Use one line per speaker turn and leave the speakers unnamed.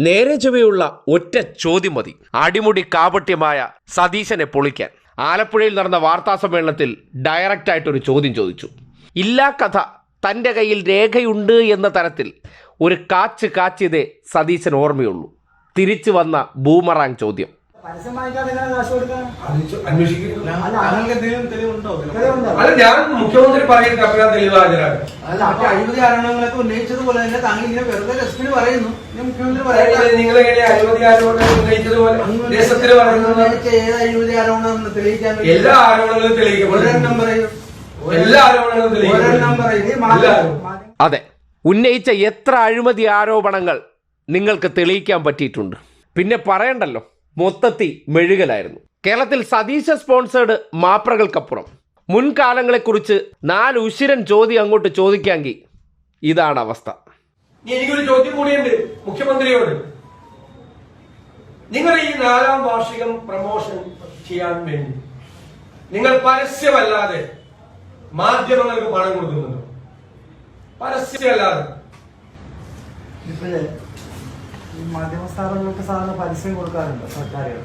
നേരെ ചൊവ്വയുള്ള ഒറ്റ ചോദ്യം മതി. അടിമുടി കാപട്യമായ സതീശനെ പൊളിക്കാൻ. ആലപ്പുഴയിൽ നടന്ന വാർത്താ സമ്മേളനത്തിൽ ഡയറക്റ്റായിട്ടൊരു ചോദ്യം ചോദിച്ചു. ഇല്ലാ കഥ തന്റെ കയ്യിൽ രേഖയുണ്ട് എന്ന തരത്തിൽ ഒരു കാച്ച് കാച്ചിയതേ സതീശൻ ഓർമ്മയുള്ളൂ. തിരിച്ചു വന്ന ബൂമറാങ് ചോദ്യം.
അല്ല
ഞാൻ മുഖ്യമന്ത്രി പറയുന്നത് അപ്പൊ ഞാൻ തെളിവ് ഹാജരാണ്
അല്ല അഴിമതി ആരോപണങ്ങളൊക്കെ ഉന്നയിച്ചതുപോലെ തന്നെ താങ്കൾ ഇങ്ങനെ വെറുതെ രസത്തിന് പറയുന്നു. മുഖ്യമന്ത്രി
പറയുന്നത്
നിങ്ങൾ
നിങ്ങളെങ്ങനെ അഴിമതി ആരോപണം ഉന്നയിച്ചതുപോലെ രസത്തിൽ പറയുന്നത്?
ഉന്നയിച്ച ഏത് അഴിമതി ആരോപണം തെളിയിക്കാൻ
എല്ലാ ആരോപണങ്ങളും
ഒരെണ്ണം പറയൂ.
എല്ലാ ആരോപണങ്ങളും
ഒരെണ്ണം പറയൂ.
മാധ്യമ-
അതെ ഉന്നയിച്ച എത്ര അഴിമതി ആരോപണങ്ങൾ നിങ്ങൾക്ക് തെളിയിക്കാൻ പറ്റിയിട്ടുണ്ട്? പിന്നെ പറയണ്ടല്ലോ. മൊത്തത്തിൽ മെഴുകലായിരുന്നു. കേരളത്തിൽ സതീശ സ്പോൺസേഡ് മാപ്രകൾക്കപ്പുറം. മുൻകാലങ്ങളെക്കുറിച്ച് നാല് ഉശിരൻ ചോദ്യം അങ്ങോട്ട് ചോദിക്കാമെങ്കിൽ ഇതാണ് അവസ്ഥ.
എനിക്കൊരു ചോദ്യം കൂടിയുണ്ട് മുഖ്യമന്ത്രിയോട്. നിങ്ങൾ ഈ നാലാം വാർഷികം പ്രമോഷൻ ചെയ്യാൻ വേണ്ടി നിങ്ങൾ പരസ്യമല്ലാതെ മാധ്യമങ്ങൾക്ക് പണം കൊടുക്കുന്നുണ്ടോ? പരസ്യമല്ലാതെ.
മാധ്യമ സ്ഥാപനങ്ങൾക്ക് സാധാരണ പരസ്യം കൊടുക്കാറുണ്ട് സർക്കാരുകൾ.